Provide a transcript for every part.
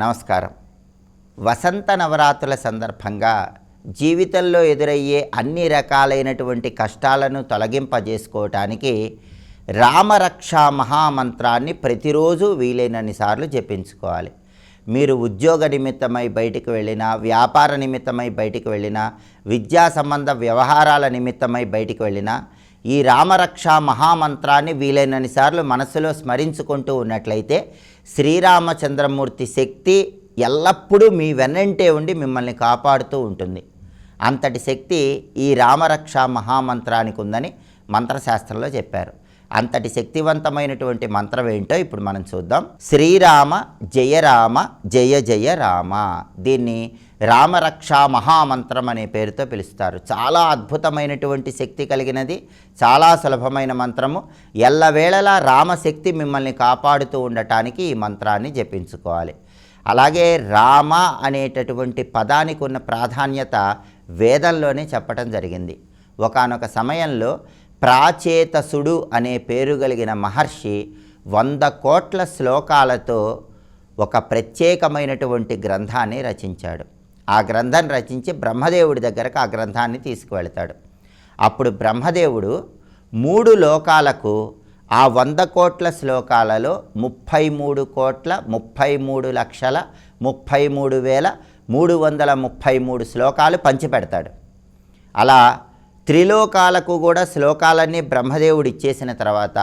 నమస్కారం. వసంత నవరాత్రుల సందర్భంగా జీవితంలో ఎదురయ్యే అన్ని రకాలైనటువంటి కష్టాలను తొలగింపజేసుకోవటానికి రామరక్ష మహామంత్రాన్ని ప్రతిరోజు వీలైనన్ని సార్లు జపించుకోవాలి. మీరు ఉద్యోగ నిమిత్తమై బయటికి వెళ్ళినా వ్యాపార నిమిత్తమై బయటికి వెళ్ళినా విద్యా సంబంధ వ్యవహారాల నిమిత్తమై బయటికి వెళ్ళినా ఈ రామరక్ష మహామంత్రాన్ని వీలైనన్ని సార్లు మనసులో స్మరించుకుంటూ ఉన్నట్లయితే శ్రీరామచంద్రమూర్తి శక్తి ఎల్లప్పుడూ మీ వెన్నంటే ఉండి మిమ్మల్ని కాపాడుతూ ఉంటుంది. అంతటి శక్తి ఈ రామరక్ష మహామంత్రానికి ఉందని మంత్రశాస్త్రంలో చెప్పారు. అంతటి శక్తివంతమైనటువంటి మంత్రం ఏంటో ఇప్పుడు మనం చూద్దాం. శ్రీరామ జయ రామ జయ జయ రామ. దీన్ని రామరక్ష మహామంత్రం అనే పేరుతో పిలుస్తారు. చాలా అద్భుతమైనటువంటి శక్తి కలిగినది చాలా సులభమైన మంత్రము. ఎల్లవేళలా రామశక్తి మిమ్మల్ని కాపాడుతూ ఉండటానికి ఈ మంత్రాన్ని జపించుకోవాలి. అలాగే రామ అనేటటువంటి పదానికి ఉన్న ప్రాధాన్యత వేదంలోనే చెప్పటం జరిగింది. ఒకానొక సమయంలో ప్రాచేతసుడు అనే పేరు కలిగిన మహర్షి వంద కోట్ల శ్లోకాలతో ఒక ప్రత్యేకమైనటువంటి గ్రంథాన్ని రచించాడు. ఆ గ్రంథం రచించి బ్రహ్మదేవుడి దగ్గరకు ఆ గ్రంథాన్ని తీసుకువెళతాడు. అప్పుడు బ్రహ్మదేవుడు మూడు లోకాలకు ఆ వంద కోట్ల శ్లోకాలలో ముప్పై మూడు కోట్ల ముప్పై మూడు లక్షల ముప్పై మూడు వేల మూడు వందల ముప్పై మూడు శ్లోకాలు పంచిపెడతాడు. అలా త్రిలోకాలకు కూడా శ్లోకాలన్నీ బ్రహ్మదేవుడు ఇచ్చేసిన తర్వాత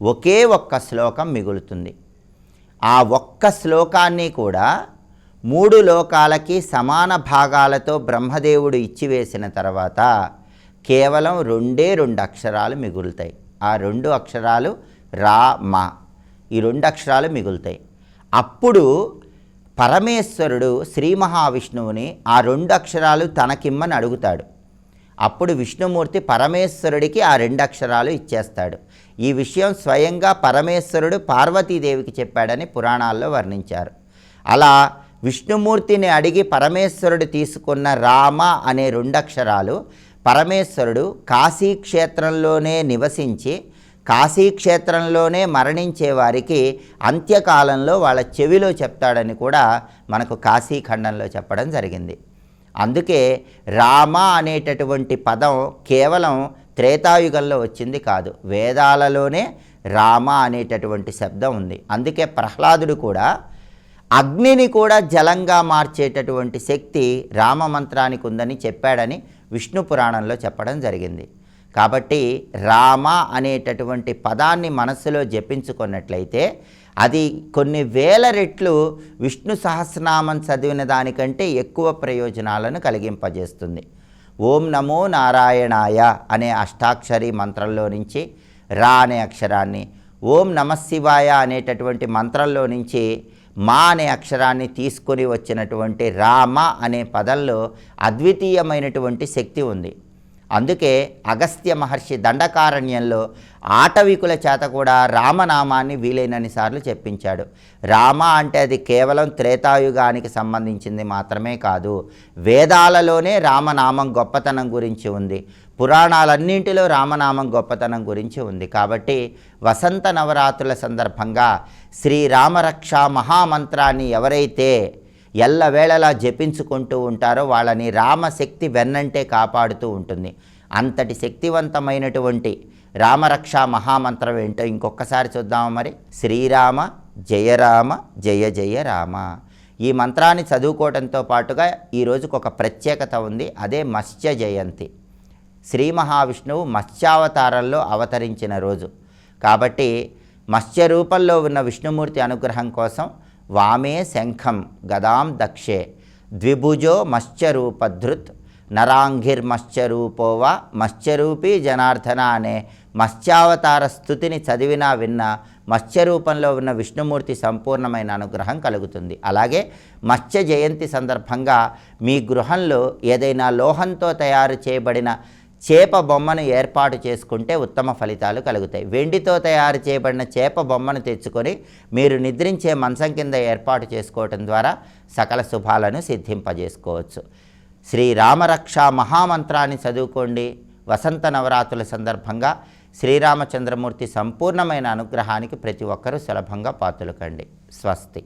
ఒకే ఒక్క శ్లోకం మిగులుతుంది. ఆ ఒక్క శ్లోకాన్ని కూడా మూడు లోకాలకి సమాన భాగాలతో బ్రహ్మదేవుడు ఇచ్చివేసిన తర్వాత కేవలం రెండే రెండు అక్షరాలు మిగులుతాయి. ఆ రెండు అక్షరాలు రా మా ఈ రెండు అక్షరాలు మిగులుతాయి. అప్పుడు పరమేశ్వరుడు శ్రీ మహావిష్ణువుని ఆ రెండు అక్షరాలు తనకిమ్మని అడుగుతాడు. అప్పుడు విష్ణుమూర్తి పరమేశ్వరుడికి ఆ రెండు అక్షరాలు ఇచ్చేస్తాడు. ఈ విషయం స్వయంగా పరమేశ్వరుడు పార్వతీదేవికి చెప్పాడని పురాణాల్లో వర్ణించారు. అలా విష్ణుమూర్తిని అడిగి పరమేశ్వరుడు తీసుకున్న రామ అనే రెండక్షరాలు పరమేశ్వరుడు కాశీక్షేత్రంలోనే నివసించి కాశీక్షేత్రంలోనే మరణించే వారికి అంత్యకాలంలో వాళ్ళ చెవిలో చెప్తాడని కూడా మనకు కాశీఖండంలో చెప్పడం జరిగింది. అందుకే రామ అనేటటువంటి పదం కేవలం త్రేతాయుగంలో వచ్చింది కాదు వేదాలలోనే రామ అనేటటువంటి శబ్దం ఉంది. అందుకే ప్రహ్లాదుడు కూడా అగ్నిని కూడా జలంగా మార్చేటటువంటి శక్తి రామ మంత్రానికి ఉందని చెప్పాడని విష్ణు పురాణంలో చెప్పడం జరిగింది. కాబట్టి రామ అనేటటువంటి పదాన్ని మనస్సులో జపించుకున్నట్లయితే అది కొన్ని వేల రెట్లు విష్ణు సహస్రనామం చదివిన దానికంటే ఎక్కువ ప్రయోజనాలను కలిగింపజేస్తుంది. ఓం నమో నారాయణాయ అనే అష్టాక్షరి మంత్రంలో నుంచి రా అనే అక్షరాన్ని ఓం నమశివాయ అనేటటువంటి మంత్రంలో నుంచి మా అనే అక్షరాన్ని తీసుకొని వచ్చినటువంటి రామ అనే పదంలో అద్వితీయమైనటువంటి శక్తి ఉంది. అందుకే అగస్త్య మహర్షి దండకారణ్యంలో ఆటవికుల చేత కూడా రామనామాన్ని వీలైనన్ని సార్లు చెప్పించాడు. రామ అంటే అది కేవలం త్రేతాయుగానికి సంబంధించింది మాత్రమే కాదు వేదాలలోనే రామనామం గొప్పతనం గురించి ఉంది. పురాణాలన్నింటిలో రామనామం గొప్పతనం గురించి ఉంది. కాబట్టి వసంత నవరాత్రుల సందర్భంగా శ్రీరామరక్ష మహామంత్రాన్ని ఎవరైతే ఎల్లవేళలా జపించుకుంటూ ఉంటారో వాళ్ళని రామశక్తి వెన్నంటే కాపాడుతూ ఉంటుంది. అంతటి శక్తివంతమైనటువంటి రామరక్ష మహామంత్రం ఏంటో ఇంకొకసారి చూద్దామా మరి? శ్రీరామ జయరామ జయ జయ రామ. ఈ మంత్రాన్ని చదువుకోవడంతో పాటుగా ఈ ఒక ప్రత్యేకత ఉంది. అదే మత్స్య జయంతి. శ్రీ మహావిష్ణువు మత్స్యావతారంలో అవతరించిన రోజు. కాబట్టి మత్స్య రూపంలో ఉన్న విష్ణుమూర్తి అనుగ్రహం కోసం వామే శంఖం గదాం దక్షే. ద్విభుజో మత్స్యరూపధృత్ నరాంఘిర్మత్స్యరూపోవా మత్స్యరూపీ జనార్దన అనే మత్స్యావతార స్థుతిని చదివినా విన్నా మత్స్యరూపంలో ఉన్న విష్ణుమూర్తి సంపూర్ణమైన అనుగ్రహం కలుగుతుంది. అలాగే మత్స్య జయంతి సందర్భంగా మీ గృహంలో ఏదైనా లోహంతో తయారు చేయబడిన చేప బొమ్మను ఏర్పాటు చేసుకుంటే ఉత్తమ ఫలితాలు కలుగుతాయి. వెండితో తయారు చేయబడిన చేప బొమ్మను తెచ్చుకొని మీరు నిద్రించే మంచం కింద ఏర్పాటు చేసుకోవటం ద్వారా సకల శుభాలను సిద్ధింపజేసుకోవచ్చు. శ్రీరామరక్ష మహామంత్రాన్ని చదువుకోండి. వసంత నవరాత్రుల సందర్భంగా శ్రీరామచంద్రమూర్తి సంపూర్ణమైన అనుగ్రహానికి ప్రతి ఒక్కరూ సులభంగా పాతులకండి స్వస్తి.